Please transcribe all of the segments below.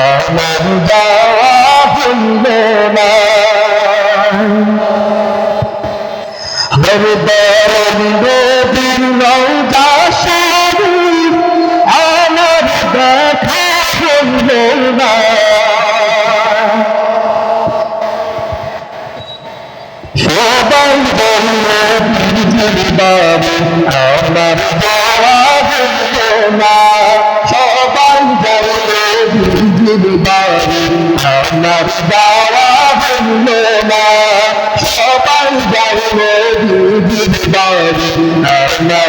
আমার যাওয়া হইল না হরদর নদীর নৌকা শরীর আমার দেখা হইল না সবাই বললে বিজুলি বাবু আমার সবাই বললে বাবু আমার যাওয়া হইল না সবাই বললে বাবু আমার না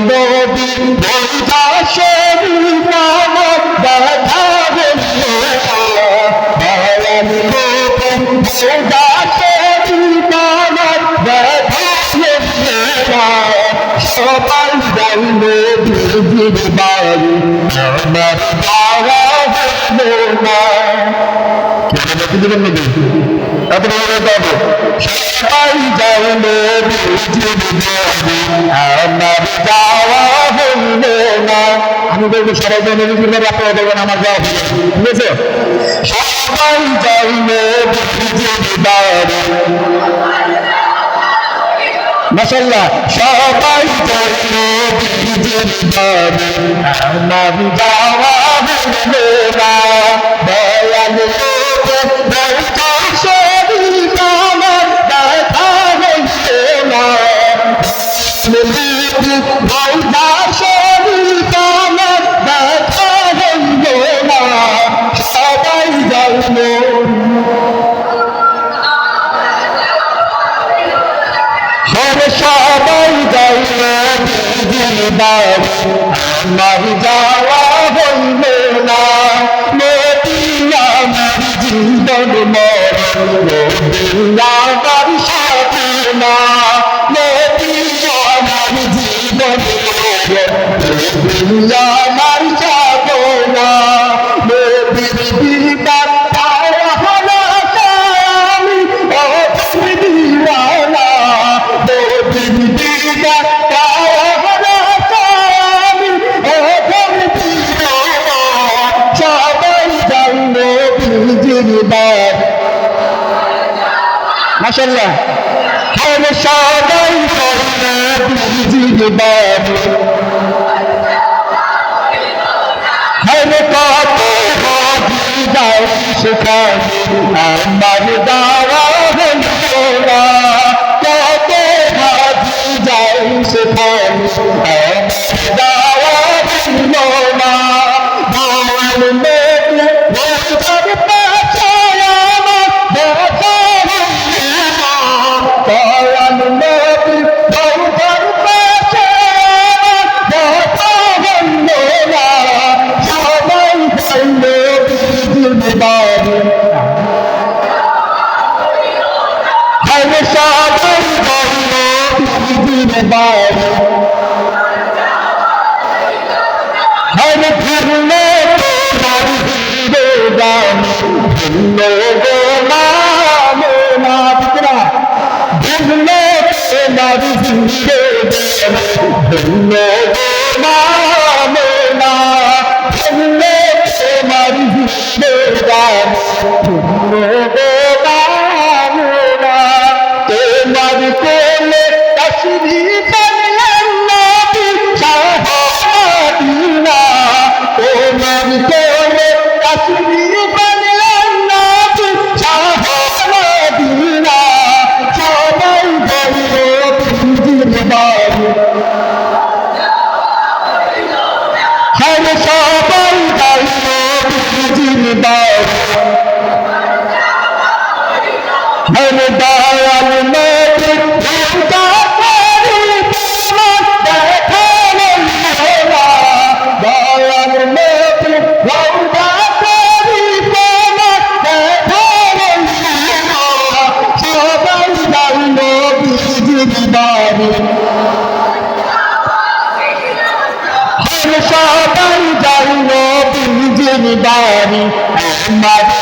নদী বৈঠা শরীর আমার দেখা হইল না সবাই আমার বাবা হলো না সবাই জানবে বিজির বাড়ি আমার যাওয়া হলো না আমি বলব সবাই বিজির বাড়ি আপনারা বলবেন আমার যাওয়া হলো ঠিক আছে সবাই বাড়ি মাসাল্লাহ সবাই জানবে আমার যাওয়া বাড়ি আমার যাওয়া হইল না। নদী আমার জীবন মরণ যাই সেখানে আমার দাওয়া না। কত হাজি যাই সেখানে survive boss. বিজির বাড়ি